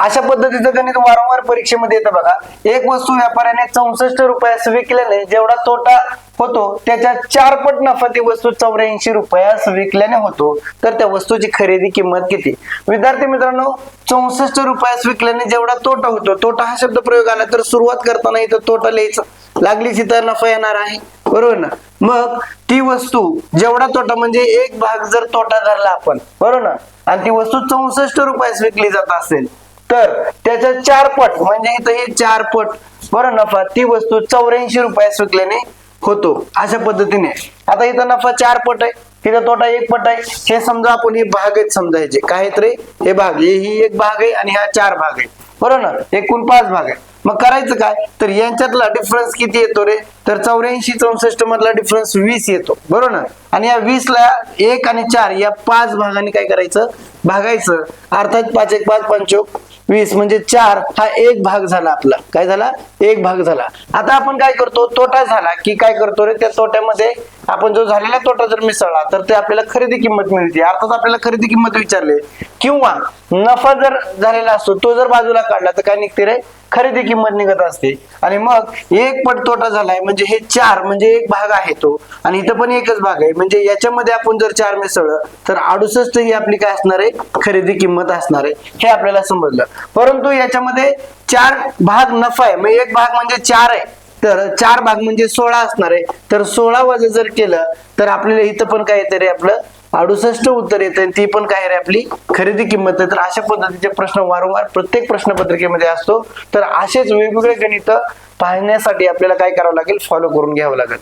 अशा पद्धतीचं गणित वारंवार परीक्षेमध्ये येतं बघा. एक वस्तू व्यापाऱ्याने चौसष्ट रुपयास विकल्याने जेवढा तोटा होतो त्याच्या चार पट नफा ती वस्तू चौऱ्याऐंशी रुपयास विकल्याने होतो. तर त्या वस्तूची खरेदी किंमत किती? विद्यार्थी मित्रांनो चौसष्ट रुपयास विकल्याने जेवढा तोटा होतो तोटा हा शब्द प्रयोग आला तर सुरुवात करताना इथं तोटा लिहायचा. लागली तर नफा येणार आहे. बरोबर ना? मग ती वस्तू जेवढा तोटा म्हणजे एक भाग जर तोटा धरला आपण बरोबर ना? आणि ती वस्तू चौसष्ट रुपयास विकली जात असेल तर त्याच्या चार पट म्हणजे इथं हे चार पट बरं नफा ती वस्तू चौऱ्याऐंशी रुपयास विकल्याने होतो अशा पद्धतीने. आता इथं नफा चार पट आहे तिथं तोटा एक पट आहे. हे समजा आपण हे भाग आहेत समजायचे. काय तरी हे भाग ही एक भाग आहे आणि हा चार भाग आहे. बरोबर ना? एकूण पाच भाग आहे. मग करायचं काय? तर यांच्यातला डिफरन्स किती येतो रे? तर चौऱ्याऐंशी चौसष्ट मधला डिफरन्स वीस येतो. बरोबर ना? आणि या वीस ला एक आणि चार या पाच भागाने काय करायचं? भागायचं. अर्थात पाच एक पाच पंचोक. वीस म्हणजे चार हा एक भाग झाला आपला. काय झाला? एक भाग झाला. आता आपण काय करतो? तोटा झाला की काय करतो रे? त्या तोट्यामध्ये आपण जो झालेला तोटा जर मिसळला तर ते आपल्याला खरेदी किंमत मिळते. अर्थात आपल्याला खरेदी किंमत विचारले. किंवा नफा जर झालेला असतो तो जर बाजूला काढला तर काय निघते रे? खरेदी किंमत निघत असते. आणि मग एक पट तोटा झालाय म्हणजे हे चार म्हणजे एक भाग आहे तो. आणि इथं पण एकच भाग आहे. म्हणजे याच्यामध्ये आपण जर चार मिसळलं तर अडुसष्ट ही आपली काय असणार आहे? खरेदी किंमत असणार आहे. हे आपल्याला समजलं. परंतु याच्यामध्ये चार भाग नफा आहे. मग एक भाग म्हणजे चार आहे. तर चार भाग म्हणजे सोळा असणार आहे. तर सोळा वजा जर केलं तर आपल्याला इथं पण काय येतं रे आपलं? अडुसष्ट उत्तर येते ती पण काय रे आपली? खरेदी किंमत आहे. तर अशा पद्धतीचे प्रश्न वारंवार प्रत्येक प्रश्नपत्रिकेमध्ये असतो. तर असेच वेगवेगळे गणित पाहण्यासाठी आपल्याला काय करावं लागेल? फॉलो करून घ्यावं लागेल.